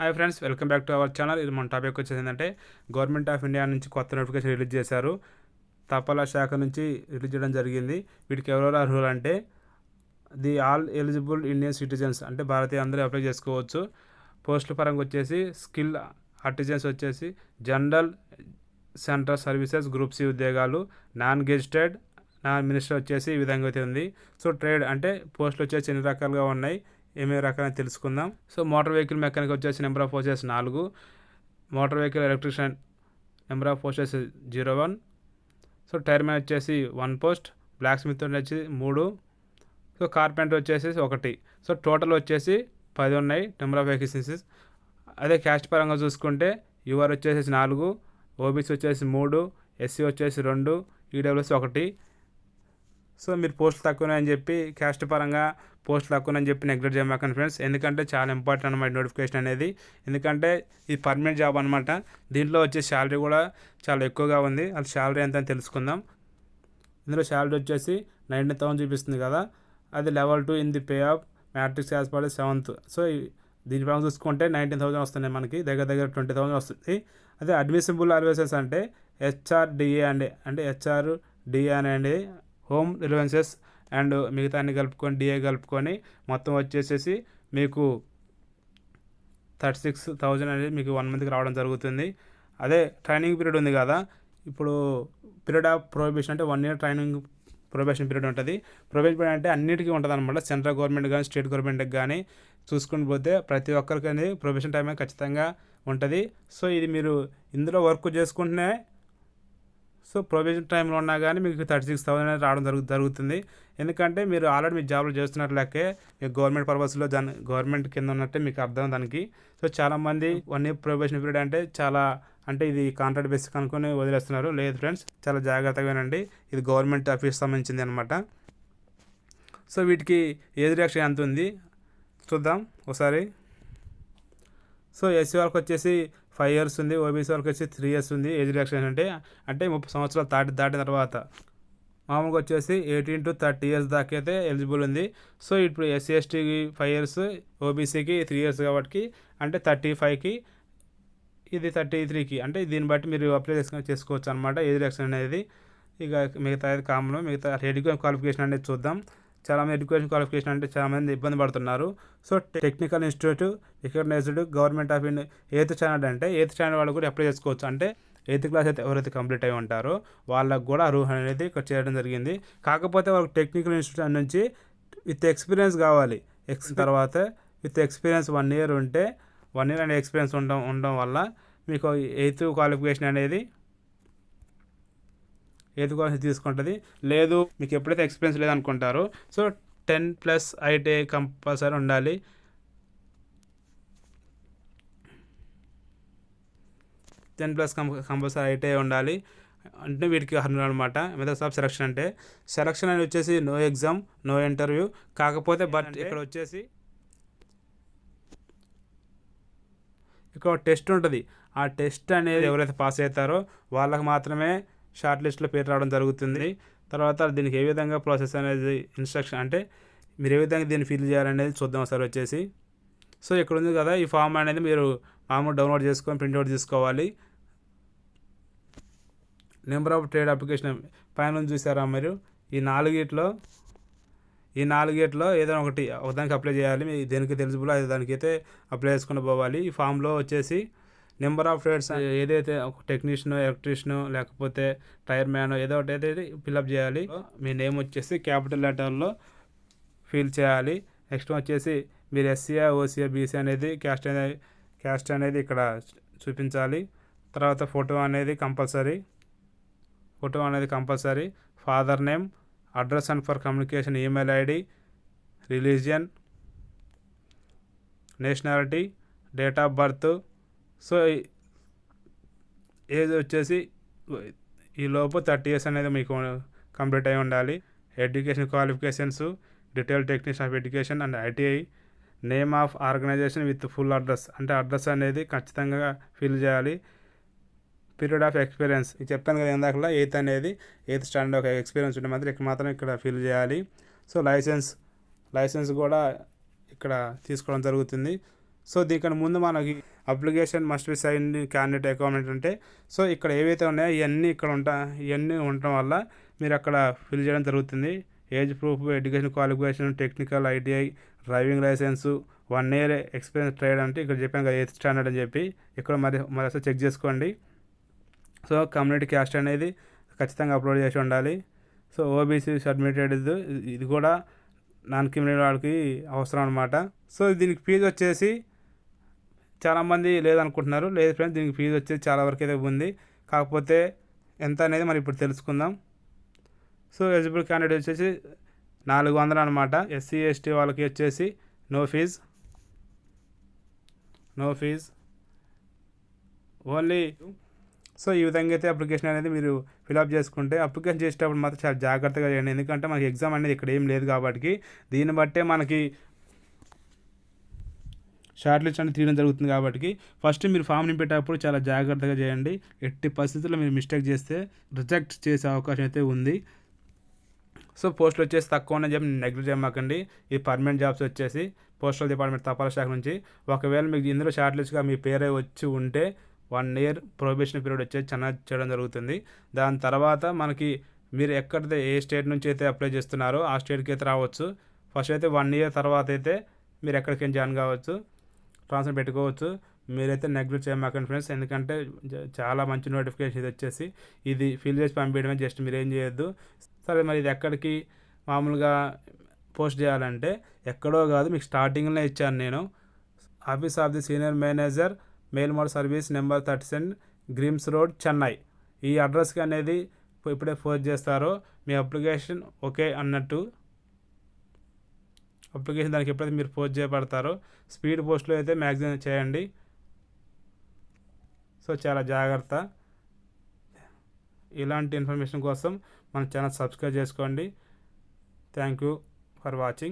Hi friends welcome back to our channel ఇది మన topic వచ్చేసి ఏంటంటే గవర్నమెంట్ ఆఫ్ ఇండియా నుంచి కొత్త నోటిఫికేషన్ రిలీజ్ చేశారు. తపాలా శాఖ నుంచి రిలీజ్ చేయడం జరిగింది. వీటికి ఎవరెవరు అర్హులు అంటే the all eligible Indian citizens అంటే భారతీయ అందరూ అప్లై చేసుకోవచ్చు. పోస్టుల పరంగా వచ్చేసి స్కిల్ ఆర్టిజన్స్ వచ్చేసి general central services group C ఉద్యోగాలు నాన్ గెజిటెడ్ నాన్ మినిస్టర్ వచ్చేసి ఈ విధంగా అయితే ఉంది. సో ట్రేడ్ అంటే పోస్టులు వచ్చేసి ఎన్ని రకాలుగా ఉన్నాయి? ఏమేమి రకాలని తెలుసుకుందాం. సో మోటార్ వెహికల్ మెకానిక్ వచ్చేసి నెంబర్ ఆఫ్ పోస్టెస్ నాలుగు. Motor vehicle electrician number of posts zero one. So tyre man వచ్చేసి వన్ పోస్ట్. బ్లాక్ స్మిత్ వచ్చేసి మూడు. సో కార్పెంటర్ వచ్చేసి ఒకటి. సో టోటల్ వచ్చేసి పది ఉన్నాయి నెంబర్ ఆఫ్ వేకెన్సీస్ అదే క్యాస్ట్ పరంగా చూసుకుంటే యూఆర్ వచ్చేసి నాలుగు ఓబీసీ వచ్చేసి మూడు ఎస్సీ వచ్చేసి రెండు ఈడబ్ల్యూసీ ఒకటి. సో మీరు పోస్టులు అని చెప్పి క్యాస్ట్ పరంగా పోస్టులు తక్కువని చెప్పి నెగ్లెక్ట్ చేయమాకండి ఫ్రెండ్స్. ఎందుకంటే చాలా ఇంపార్టెంట్ అనమాట నోటిఫికేషన్ అనేది. ఎందుకంటే ఇది పర్మనెంట్ జాబ్ అనమాట దీంట్లో వచ్చే శాలరీ కూడా చాలా ఎక్కువగా ఉంది. అది శాలరీ ఎంత అని తెలుసుకుందాం. ఇందులో శాలరీ వచ్చేసి నైన్టీన్ థౌసండ్ చూపిస్తుంది కదా. అది level two in the pay of matrix as per seventh. So దీని పరంగా చూసుకుంటే నైన్టీన్ థౌసండ్ వస్తున్నాయి మనకి. దగ్గర దగ్గర ట్వంటీ థౌసండ్ వస్తుంది. అదే అడ్మిసిబుల్ అలవెన్సెస్ అంటే హెచ్ఆర్డిఏ అండి. అంటే హెచ్ఆర్ డిఏ అనేది హోమ్ రిలవెన్సెస్ అండ్ మిగతా అన్ని కలుపుకొని డిఏ కలుపుకొని మొత్తం వచ్చేసేసి మీకు థర్టీ సిక్స్ థౌజండ్ అనేది మీకు వన్ మంత్కి రావడం జరుగుతుంది. అదే ట్రైనింగ్ పీరియడ్ ఉంది కదా ఇప్పుడు పీరియడ్ ఆఫ్ ప్రొహిబిషన్ అంటే one year training probation period ఉంటుంది. ప్రొబేషన్ పీరియడ్ అంటే అన్నిటికీ ఉంటుంది అనమాట సెంట్రల్ గవర్నమెంట్ కానీ స్టేట్ గవర్నమెంట్కి కానీ చూసుకుని పోతే ప్రతి ఒక్కరికి అనేది ప్రొబేషన్ టైం ఖచ్చితంగా ఉంటుంది. సో ఇది మీరు ఇందులో వర్క్ చేసుకుంటేనే సో ప్రొవిజన్ టైంలో ఉన్నా కానీ మీకు థర్టీ సిక్స్ థౌసండ్ అనేది రావడం జరుగు జరుగుతుంది. ఎందుకంటే మీరు ఆల్రెడీ మీ జాబ్లో చేస్తున్నట్లకే మీకు గవర్నమెంట్ పర్పస్లో దాని గవర్నమెంట్ కింద ఉన్నట్టే మీకు అర్థం దానికి. సో చాలామంది వన్ ఇయర్ ప్రొబేషన్ పీరియడ్ అంటే చాలా అంటే ఇది కాంట్రాక్ట్ బేసిక్ అనుకుని వదిలేస్తున్నారు. లేదు ఫ్రెండ్స్ చాలా జాగ్రత్తగానండి. ఇది గవర్నమెంట్ ఆఫీస్ సంబంధించింది అనమాట సో వీటికి ఏజ్ రియాక్షన్ ఎంత ఉంది? చూద్దాం. ఒకసారి సో ఎస్సీ వాళ్ళకి వచ్చేసి ఫైవ్ ఇయర్స్ ఉంది ఓబీసీ వాళ్ళకి వచ్చి త్రీ ఇయర్స్ ఉంది ఏజ్ రిలాక్సేషన్ అంటే అంటే ముప్పై సంవత్సరాలు దాటి దాటిన తర్వాత. మామూలుగా వచ్చేసి ఎయిటీన్ టు థర్టీ ఇయర్స్ దాకా అయితే ఎలిజిబుల్ ఉంది. సో ఇప్పుడు ఎస్సీ ఎస్టీకి ఫైవ్ ఇయర్స్ ఓబీసీకి త్రీ ఇయర్స్ కాబట్టి అంటే థర్టీ ఫైవ్కి ఇది థర్టీ త్రీకి అంటే దీన్ని బట్టి మీరు అప్లై చేసుకుని చేసుకోవచ్చు అనమాట ఏజ్ రిలాక్సేషన్ అనేది. ఇక మిగతా కామన్ మిగతా ఎడ్యుకేషన్ క్వాలిఫికేషన్ అనేది చూద్దాం. చాలామంది ఎడ్యుకేషన్ క్వాలిఫికేషన్ అంటే చాలామంది ఇబ్బంది పడుతున్నారు. So technical institute recognised government of India eighth standard అంటే ఎయిత్ స్టాండర్డ్ వాళ్ళు కూడా అప్లై చేసుకోవచ్చు. అంటే ఎయిత్ క్లాస్ అయితే ఎవరైతే కంప్లీట్ అయి ఉంటారో వాళ్ళకు కూడా అర్హులు అనేది ఇక్కడ చేయడం జరిగింది. కాకపోతే వాళ్ళకి టెక్నికల్ ఇన్స్టిట్యూట్ నుంచి విత్ ఎక్స్పీరియన్స్ కావాలి. ఎక్స్ తర్వాత విత్ ఎక్స్పీరియన్స్ వన్ ఇయర్ ఉంటే వన్ ఇయర్ అనే ఎక్స్పీరియన్స్ ఉండడం ఉండడం వల్ల మీకు ఎయిత్ క్వాలిఫికేషన్ అనేది ఏది కోసం తీసుకుంటుంది. లేదు మీకు ఎప్పుడైతే experience లేదనుకుంటారో so ten plus IT compulsory ఉండాలి. టెన్ ప్లస్ కంపల్సరీ ఐటీ ఉండాలి. అంటే వీటికి అర్హులు అనమాట మెథడ్స్ ఆఫ్ సెలక్షన్ అంటే సెలక్షన్ అనేది వచ్చేసి నో ఎగ్జామ్ నో ఇంటర్వ్యూ. కాకపోతే బట్ ఇక్కడ వచ్చేసి ఇక్కడ టెస్ట్ ఉంటుంది. ఆ టెస్ట్ అనేది ఎవరైతే పాస్ అవుతారో వాళ్ళకి మాత్రమే షార్ట్ లిస్ట్లో పేరు రావడం జరుగుతుంది. తర్వాత దీనికి ఏ విధంగా ప్రాసెస్ అనేది ఇన్స్ట్రక్షన్ అంటే మీరు ఏ విధంగా దీన్ని ఫిల్ చేయాలనేది చూద్దాం సార్ వచ్చేసి. సో ఇక్కడ ఉంది కదా ఈ ఫామ్ అనేది మీరు మామూలు డౌన్లోడ్ చేసుకొని ప్రింట్అవుట్ తీసుకోవాలి నెంబర్ ఆఫ్ ట్రేడ్ అప్లికేషన్ పైన చూసారా మీరు? ఈ నాలుగిట్లో ఈ నాలుగేట్లో ఏదైనా ఒకటి ఒకదానికి అప్లై చేయాలి. మీ దేనికి ఎలిజిబుల్ అది దానికైతే అప్లై చేసుకుని పోవాలి. ఈ ఫామ్లో వచ్చేసి నెంబర్ ఆఫ్ ట్రేడ్స్ ఏదైతే ఒక టెక్నీషియన్ ఎలక్ట్రీషియన్ లేకపోతే టైర్ మ్యాన్ ఏదో ఒకటి అయితే ఫిల్అప్ చేయాలి మీ నేమ్ వచ్చేసి క్యాపిటల్ లెటర్లో ఫిల్ చేయాలి. నెక్స్ట్ వచ్చేసి మీరు ఎస్సీఆ ఓసీఆ బీసీ అనేది క్యాస్ట్ అనేది క్యాస్ట్ అనేది ఇక్కడ చూపించాలి. తర్వాత ఫోటో అనేది కంపల్సరీ ఫోటో అనేది compulsory father name address and for communication email ID religion nationality date of birth so age వచ్చేసి ఈ లోపు థర్టీ ఇయర్స్ అనేది మీకు కంప్లీట్ అయి ఉండాలి. Education qualifications detail technician of education and ITI name of organization with full address. అంటే address అనేది ఖచ్చితంగా ఫిల్ చేయాలి. Period of experience. చెప్పాను కదా ఇందాకలా ఎయిత్ అనేది ఎయిత్ స్టాండర్డ్ ఒక ఎక్స్పీరియన్స్ ఉంటే మాత్రం ఇక్కడ మాత్రం ఇక్కడ ఫిల్ చేయాలి. సో లైసెన్స్ లైసెన్స్ కూడా ఇక్కడ తీసుకోవడం జరుగుతుంది. సో దీనికి ముందు మనకి application must be sign candidate account అంటే సో ఇక్కడ ఏవైతే ఉన్నాయో ఇవన్నీ ఇక్కడ ఉంటా ఇవన్నీ ఉండటం వల్ల మీరు అక్కడ ఫిల్ చేయడం జరుగుతుంది. Age proof education qualification technical ITI driving licence one year experience trade అంటే ఇక్కడ చెప్పాను కదా ఎయిత్ స్టాండర్డ్ అని చెప్పి. ఇక్కడ మరి మరి అసలు చెక్ చేసుకోండి. సో కమ్యూనిటీ క్యాస్ట్ అనేది ఖచ్చితంగా అప్లోడ్ చేసి ఉండాలి. సో ఓబీసీ సబ్మిటెడ్ ఇది కూడా నాన్ క్రిమినల్ వాళ్ళకి అవసరం అనమాట సో దీనికి ఫీజు వచ్చేసి చాలామంది లేదనుకుంటున్నారు. లేదు ఫ్రెండ్స్ దీనికి ఫీజు వచ్చేసి చాలా వరకు అయితే ఉంది. కాకపోతే ఎంత అనేది మరి ఇప్పుడు తెలుసుకుందాం. సో ఎలిజిబుల్ క్యాండిడేట్ వచ్చేసి నాలుగు వందలు అనమాట ఎస్సీ ఎస్టీ వాళ్ళకి వచ్చేసి no fees no fees only so ఈ విధంగా అయితే అప్లికేషన్ అనేది మీరు ఫిలప్ చేసుకుంటే అప్లికేషన్ చేసేటప్పుడు మాత్రం చాలా జాగ్రత్తగా చేయండి. ఎందుకంటే మనకి ఎగ్జామ్ అనేది ఇక్కడ ఏం లేదు కాబట్టి దీన్ని బట్టే మనకి షార్ట్ లిస్ట్ అనేది తీయడం జరుగుతుంది కాబట్టి ఫస్ట్ మీరు ఫామ్ నింపేటప్పుడు చాలా జాగ్రత్తగా చేయండి. ఎట్టి పరిస్థితుల్లో మీరు మిస్టేక్ చేస్తే రిజెక్ట్ చేసే అవకాశం అయితే ఉంది. సో పోస్టులు వచ్చేసి తక్కువ ఉన్న చెప్పి నెగ్లెక్ట్ చేయమాకండి. ఈ పర్మనెంట్ జాబ్స్ వచ్చేసి పోస్టల్ డిపార్ట్మెంట్ తపాలా శాఖ నుంచి. ఒకవేళ మీకు ఇందులో షార్ట్ లిస్ట్గా మీ పేరే వచ్చి ఉంటే వన్ ఇయర్ ప్రొబేషన్ పీరియడ్ వచ్చేసి చాలా చేయడం జరుగుతుంది. దాని తర్వాత మనకి మీరు ఎక్కడైతే ఏ స్టేట్ నుంచి అయితే అప్లై చేస్తున్నారో ఆ స్టేట్కి అయితే రావచ్చు. ఫస్ట్ అయితే వన్ ఇయర్ తర్వాత అయితే మీరు ఎక్కడికైనా జాయిన్ కావచ్చు. ట్రాన్స్ఫర్ పెట్టుకోవచ్చు. మీరైతే నెగ్లెక్ట్ చేయమాకండి ఫ్రెండ్స్. ఎందుకంటే చాలా మంచి నోటిఫికేషన్ ఇది వచ్చేసి. ఇది ఫిల్ చేసి పంపించడమే జస్ట్ మీరు ఏం చేయొద్దు. సరే మరి ఇది ఎక్కడికి మామూలుగా పోస్ట్ చేయాలంటే ఎక్కడో కాదు మీకు స్టార్టింగ్లో ఇచ్చాను నేను. Office of the senior manager mail mode service number thirty seven Greams road Chennai. ఈ అడ్రస్కి అనేది ఇప్పుడే పోస్ట్ చేస్తారో మీ అప్లికేషన్ ఓకే అన్నట్టు. అప్లికేషన్ దానికి ఎప్పుడైతే మీరు పోస్ట్ చేయబడతారో స్పీడ్ పోస్ట్లో అయితే మ్యాక్సిమం చేయండి. సో చాలా జాగ్రత్త. ఇలాంటి ఇన్ఫర్మేషన్ కోసం మన ఛానల్ సబ్స్క్రైబ్ చేసుకోండి. Thank you for watching.